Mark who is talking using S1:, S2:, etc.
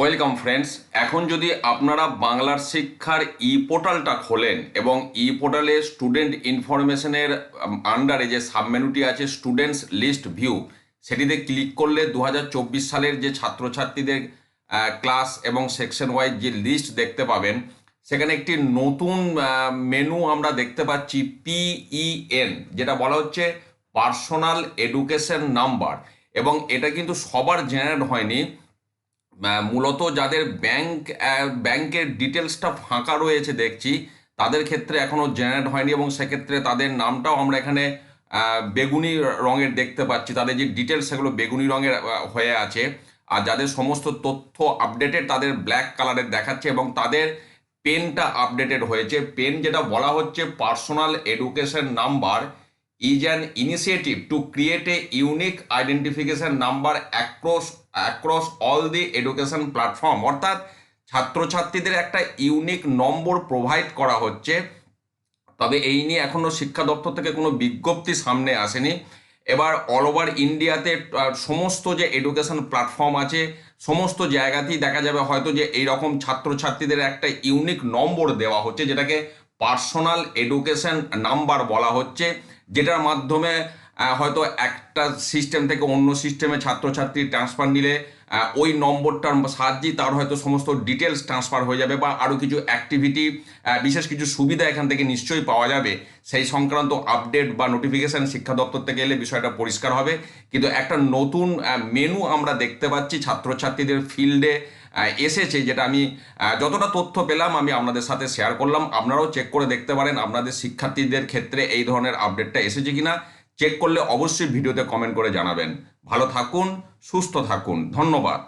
S1: Welcome friends এখন যদি আপনারা বাংলার শিক্ষার ই পোর্টালটা খোলেন এবং ই পোর্টালে স্টুডেন্ট ইনফরমেশনের আন্ডারে যে সাবমেনুটি আছে স্টুডেন্টস লিস্ট ভিউ সেটিতে ক্লিক করলে দু হাজার চব্বিশ সালের যে ছাত্রছাত্রীদের ক্লাস এবং সেকশন ওয়াইজ যে লিস্ট দেখতে পাবেন, সেখানে একটি নতুন মেনু আমরা দেখতে পাচ্ছি পিইএন যেটা বলা হচ্ছে পার্সোনাল এডুকেশন নাম্বার এবং এটা কিন্তু সবার জেনারেট হয়নি। মূলত যাদের ব্যাংক ব্যাংকের ডিটেলসটা ফাঁকা রয়েছে দেখছি, তাদের ক্ষেত্রে এখনও জেনারেট হয়নি এবং সেক্ষেত্রে তাদের নামটাও আমরা এখানে বেগুনি রঙের দেখতে পাচ্ছি। তাদের যে ডিটেলস সেগুলো বেগুনি রঙের হয়ে আছে। আর যাদের সমস্ত তথ্য আপডেটেড তাদের ব্ল্যাক কালারের দেখাচ্ছে এবং তাদের পেনটা আপডেটেড হয়েছে। পেন যেটা বলা হচ্ছে personal education number is an initiative to create a unique identification number across across all the education platform. অর্থাৎ ছাত্রছাত্রীদের একটা ইউনিক নম্বর প্রোভাইড করা হচ্ছে। তবে এই নিয়ে এখনও শিক্ষা দপ্তর থেকে কোনো বিজ্ঞপ্তি সামনে আসেনি। এবার অল ওভার ইন্ডিয়াতে সমস্ত যে এডুকেশন প্ল্যাটফর্ম আছে, সমস্ত জায়গাতেই দেখা যাবে হয়তো যে এই রকম ছাত্রছাত্রীদের একটা ইউনিক নম্বর দেওয়া হচ্ছে, যেটাকে পার্সোনাল এডুকেশন নাম্বার বলা হচ্ছে। যেটার মাধ্যমে হয়তো একটা সিস্টেম থেকে অন্য সিস্টেমে ছাত্রছাত্রী ট্রান্সফার নিলে ওই নম্বরটার সাহায্যেই তার হয়তো সমস্ত ডিটেলস ট্রান্সফার হয়ে যাবে বা আরও কিছু অ্যাক্টিভিটি বিশেষ কিছু সুবিধা এখান থেকে নিশ্চয়ই পাওয়া যাবে। সেই সংক্রান্ত আপডেট বা নোটিফিকেশন শিক্ষা দপ্তর থেকে এলে বিষয়টা পরিষ্কার হবে। কিন্তু একটা নতুন মেনু আমরা দেখতে পাচ্ছি ছাত্রছাত্রীদের ফিল্ডে এসেছে যেটা আমি যতটা তথ্য পেলাম আমি আপনাদের সাথে শেয়ার করলাম। আপনারাও চেক করে দেখতে পারেন আপনাদের শিক্ষার্থীদের ক্ষেত্রে এই ধরনের আপডেটটা এসেছে কিনা। চেক করলে অবশ্যই ভিডিওতে কমেন্ট করে জানাবেন। ভালো থাকুন, সুস্থ থাকুন। ধন্যবাদ।